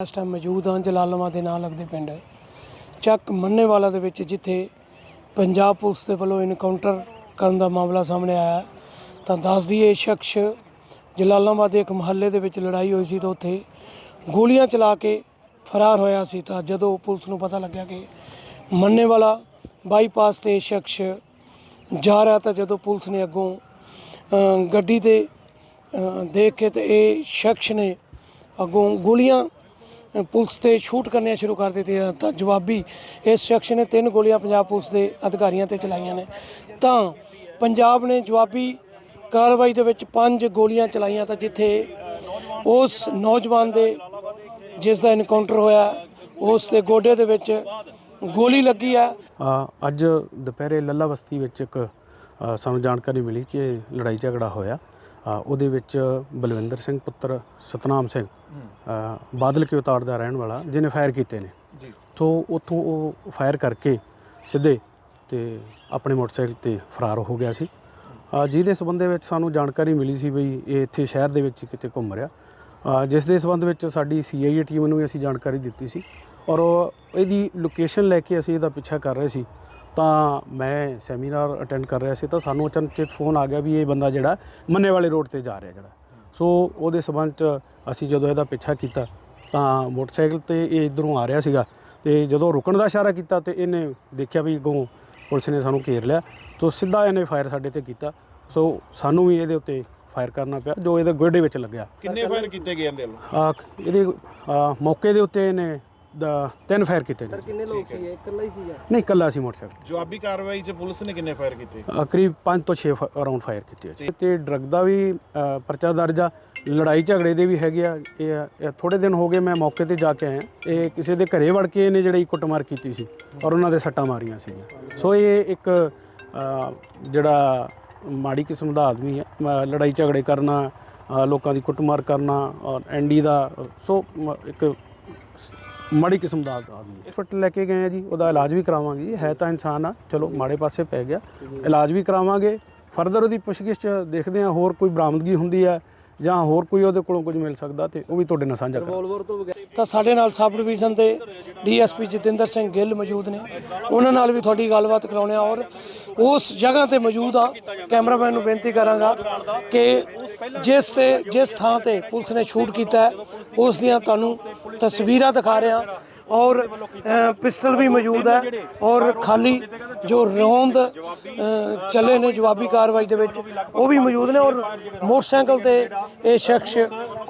ਇਸ ਟਾਈਮ ਮੌਜੂਦ ਹਾਂ ਜਲਾਲਾਬਾਦ ਦੇ ਨਾਲ ਲੱਗਦੇ ਪਿੰਡ। ਚੱਕ ਮੰਨੇਵਾਲਾ ਦੇ ਵਿੱਚ ਜਿੱਥੇ ਪੰਜਾਬ ਪੁਲਿਸ ਦੇ ਵੱਲੋਂ ਇਨਕਾਊਂਟਰ ਕਰਨ ਦਾ ਮਾਮਲਾ ਸਾਹਮਣੇ ਆਇਆ ਤਾਂ ਦੱਸ ਦਈਏ ਇਹ ਸ਼ਖਸ ਜਲਾਲਾਬਾਦ ਦੇ ਇੱਕ ਮਹੱਲੇ ਦੇ ਵਿੱਚ ਲੜਾਈ ਹੋਈ ਸੀ ਤਾਂ ਉੱਥੇ ਗੋਲੀਆਂ ਚਲਾ ਕੇ ਫਰਾਰ ਹੋਇਆ ਸੀ। ਤਾਂ ਜਦੋਂ ਪੁਲਿਸ ਨੂੰ ਪਤਾ ਲੱਗਿਆ ਕਿ ਮੰਨੇਵਾਲਾ ਬਾਈਪਾਸ ਤੇ ਇਹ ਸ਼ਖਸ ਜਾ ਰਿਹਾ ਤਾਂ ਜਦੋਂ ਪੁਲਿਸ ਨੇ ਅੱਗੋਂ ਗੱਡੀ ਤੇ ਦੇਖ ਕੇ ਤੇ ਇਹ ਸ਼ਖਸ ਨੇ ਅੱਗੋਂ ਗੋਲੀਆਂ ਪੁਲਿਸ ਤੇ ਸ਼ੂਟ ਕਰਨੀਆਂ ਸ਼ੁਰੂ ਕਰ ਦਿੱਤੀਆਂ ਤਾਂ ਜਵਾਬੀ ਇਸ ਸ਼ਖਸ ਨੇ ਤਿੰਨ ਗੋਲੀਆਂ ਪੰਜਾਬ ਪੁਲਿਸ ਦੇ ਅਧਿਕਾਰੀਆਂ ਤੇ ਚਲਾਈਆਂ ਨੇ। ਤਾਂ ਪੰਜਾਬ ਨੇ ਜਵਾਬੀ ਕਾਰਵਾਈ ਦੇ ਵਿੱਚ ਪੰਜ ਗੋਲੀਆਂ ਚਲਾਈਆਂ ਤਾਂ ਜਿੱਥੇ ਉਸ ਨੌਜਵਾਨ ਦੇ ਜਿਸ ਦਾ ਇਨਕਾਊਂਟਰ ਹੋਇਆ, ਉਸ ਦੇ ਗੋਡੇ ਦੇ ਵਿੱਚ ਗੋਲੀ ਲੱਗੀ ਆ। ਅੱਜ ਦੁਪਹਿਰੇ ਲੱਲਾ ਬਸਤੀ ਵਿੱਚ ਇੱਕ ਸਾਨੂੰ ਜਾਣਕਾਰੀ ਮਿਲੀ ਕਿ ਲੜਾਈ ਝਗੜਾ ਹੋਇਆ। ਉਹਦੇ ਵਿੱਚ ਬਲਵਿੰਦਰ ਸਿੰਘ ਪੁੱਤਰ ਸਤਨਾਮ ਸਿੰਘ ਬਾਦਲ ਕੇ ਉਤਾੜ ਦਾ ਰਹਿਣ ਵਾਲਾ ਜਿਹਨੇ ਫਾਇਰ ਕੀਤੇ ਨੇ। ਜੀ। ਤੋਂ ਉੱਥੋਂ ਉਹ ਫਾਇਰ ਕਰਕੇ ਸਿੱਧੇ ਤੇ ਆਪਣੇ ਮੋਟਰਸਾਈਕਲ ਤੇ ਫਰਾਰ ਹੋ ਗਿਆ ਸੀ। ਜਿਹਦੇ ਸਬੰਧ ਵਿੱਚ ਸਾਨੂੰ ਜਾਣਕਾਰੀ ਮਿਲੀ ਸੀ ਵੀ ਇਹ ਇੱਥੇ ਸ਼ਹਿਰ ਦੇ ਵਿੱਚ ਕਿਤੇ ਘੁੰਮ ਰਿਹਾ। ਜਿਸ ਦੇ ਸਬੰਧ ਵਿੱਚ ਸਾਡੀ ਸੀਆਈਏ ਟੀਮ ਨੂੰ ਵੀ ਅਸੀਂ ਜਾਣਕਾਰੀ ਦਿੱਤੀ ਸੀ। ਔਰ ਇਹਦੀ ਲੋਕੇਸ਼ਨ ਲੈ ਕੇ ਅਸੀਂ ਇਹਦਾ ਪਿੱਛਾ ਕਰ ਰਹੇ ਸੀ। ਤਾਂ ਮੈਂ ਸੈਮੀਨਾਰ ਅਟੈਂਡ ਕਰ ਰਿਹਾ ਸੀ ਤਾਂ ਸਾਨੂੰ ਅਚਨਚੇਤ ਫੋਨ ਆ ਗਿਆ ਵੀ ਇਹ ਬੰਦਾ ਜਿਹੜਾ ਮੰਨੇ ਵਾਲੇ ਰੋਡ ਤੇ ਜਾ ਰਿਹਾ ਜਿਹੜਾ। ਸੋ ਉਹਦੇ ਸਬੰਧ ਚ ਅਸੀਂ ਜਦੋਂ ਇਹਦਾ ਪਿੱਛਾ ਕੀਤਾ ਤਾਂ ਮੋਟਰਸਾਈਕਲ ਤੇ ਇਹ ਇਧਰੋਂ ਆ ਰਿਹਾ ਸੀਗਾ ਤੇ ਜਦੋਂ ਰੁਕਣ ਦਾ ਇਸ਼ਾਰਾ ਕੀਤਾ ਤੇ ਇਹਨੇ ਦੇਖਿਆ ਵੀ ਅੱਗੋਂ ਪੁਲਿਸ ਨੇ ਸਾਨੂੰ ਘੇਰ ਲਿਆ। ਤੋਂ ਸਿੱਧਾ ਇਹਨੇ ਫਾਇਰ ਸਾਡੇ ਤੇ ਕੀਤਾ। ਸੋ ਸਾਨੂੰ ਵੀ ਇਹਦੇ ਉੱਤੇ ਫਾਇਰ ਕਰਨਾ ਪਿਆ ਜੋ ਇਹਦੇ ਗੋਡੇ ਵਿੱਚ ਲੱਗਿਆ। ਕਿੰਨੇ ਫਾਇਰ ਕੀਤੇ ਗਏ ਇਹਦੇ ਵੱਲੋਂ? ਆ ਇਹਦੇ ਮੌਕੇ ਦੇ ਉੱਤੇ ਇਹਨੇ ਦਾ ਤਿੰਨ ਫਾਇਰ ਕੀਤੇ ਨੇ ਕਿੰਨੇ ਲੋਕ ਸੀ ਇਹ? ਇਕੱਲਾ ਹੀ ਸੀਗਾ? ਨਹੀਂ ਇਕੱਲਾ ਸੀ ਮੋਟਰਸਾਈਕਲ। ਜਵਾਬੀ ਕਾਰਵਾਈ 'ਚ ਪੁਲਿਸ ਨੇ ਕਿੰਨੇ ਫਾਇਰ ਕੀਤੇ? ਅ, ਕਰੀਬ 5 ਤੋਂ 6 ਰਾਉਂਡ ਫਾਇਰ ਕੀਤੇ ਆ ਜੀ। ਤੇ ਡਰਗ ਦਾ ਵੀ ਅ, ਪਰਚਾ ਦਰਜ ਆ। ਲੜਾਈ ਝਗੜੇ ਦੇ ਵੀ ਹੈਗੇ ਆ। ਇਹ ਇਹ ਥੋੜੇ ਦਿਨ ਹੋ ਗਏ ਮੈਂ ਮੌਕੇ ਤੇ ਜਾ ਕੇ ਆਇਆ। ਇਹ ਕਿਸੇ ਦੇ ਘਰੇ ਵੜ ਕੇ ਇਹਨੇ ਜਿਹੜੀ ਕੁੱਟਮਾਰ ਕੀਤੀ ਸੀ ਔਰ ਉਹਨਾਂ ਦੇ ਸੱਟਾਂ ਮਾਰੀਆਂ ਸੀਗੀਆਂ। ਸੋ ਇਹ ਇੱਕ ਅ, ਜਿਹੜਾ ਮਾੜੀ ਕਿਸਮ ਦਾ ਆਦਮੀ ਹੈ ਲੜਾਈ ਝਗੜੇ ਕਰਨਾ ਅ, ਲੋਕਾਂ ਦੀ ਕੁੱਟਮਾਰ ਕਰਨਾ ਔਰ ਐਂਡੀ ਦਾ ਸੋ ਮ- ਇੱਕ ਮਾੜੀ ਕਿਸਮ ਦਾ ਆਦਮੀ ਹਸਪੀਟਲ ਲੈ ਕੇ ਗਏ ਆ ਜੀ ਉਹਦਾ ਇਲਾਜ ਵੀ ਕਰਾਵਾਂਗੇ। ਹੈ ਤਾਂ ਇਨਸਾਨ ਆ ਚਲੋ ਮਾੜੇ ਪਾਸੇ ਪੈ ਗਿਆ। ਇਲਾਜ ਵੀ ਕਰਾਵਾਂਗੇ। ਫਰਦਰ ਉਹਦੀ ਪੁੱਛਗਿੱਛ 'ਚ ਦੇਖਦੇ ਆ ਹੋਰ ਕੋਈ ਬਰਾਮਦਗੀ ਹੁੰਦੀ ਹੈ ਜਾਂ ਹੋਰ ਕੋਈ ਉਹਦੇ ਕੋਲੋਂ ਕੁਝ ਮਿਲ ਸਕਦਾ ਤੇ ਉਹ ਵੀ ਤੁਹਾਡੇ ਨਾਲ ਸਾਂਝਾ ਕਰਾਂਗੇ। ਰਿਵੋਲਵਰ ਤੋਂ ਸਾਡੇ ਨਾਲ ਸਬ ਡਿਵੀਜ਼ਨ ਦੇ ਡੀਐਸਪੀ ਜਤਿੰਦਰ ਸਿੰਘ ਗਿੱਲ ਮੌਜੂਦ ਨੇ। ਉਹਨਾਂ ਨਾਲ ਵੀ ਤੁਹਾਡੀ ਗੱਲਬਾਤ ਕਰਾਉਣੇ ਆ ਔਰ ਉਸ ਜਗ੍ਹਾ ਤੇ ਮੌਜੂਦ ਆ। ਕੈਮਰਾਮੈਨ ਨੂੰ ਬੇਨਤੀ ਕਰਾਂਗਾ ਕਿ ਜਿਸ ਤੇ ਜਿਸ ਥਾਂ ਤੇ ਪੁਲਿਸ ਨੇ ਸ਼ੂਟ ਕੀਤਾ ਉਸ ਦੀਆਂ ਤੁਹਾਨੂੰ ਤਸਵੀਰਾਂ ਦਿਖਾ ਰਿਹਾ ਔਰ ਪਿਸਟਲ ਵੀ ਮੌਜੂਦ ਹੈ ਔਰ ਖਾਲੀ ਜੋ ਰੌਂਦ ਅ, ਚੱਲੇ ਨੇ ਜਵਾਬੀ ਕਾਰਵਾਈ ਦੇ ਵਿੱਚ ਉਹ ਵੀ ਮੌਜੂਦ ਨੇ ਔਰ ਮੋਟਰਸਾਈਕਲ ਤੇ ਇਹ ਸ਼ਖਸ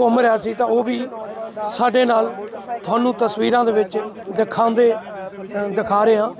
ਘੁੰਮ ਰਿਹਾ ਸੀ ਤਾਂ ਉਹ ਵੀ ਸਾਡੇ ਨਾਲ ਤੁਹਾਨੂੰ ਤਸਵੀਰਾਂ ਦੇ ਵਿੱਚ ਦਿਖਾਉਂਦੇ ਦਿਖਾ ਰਹੇ ਹਾਂ।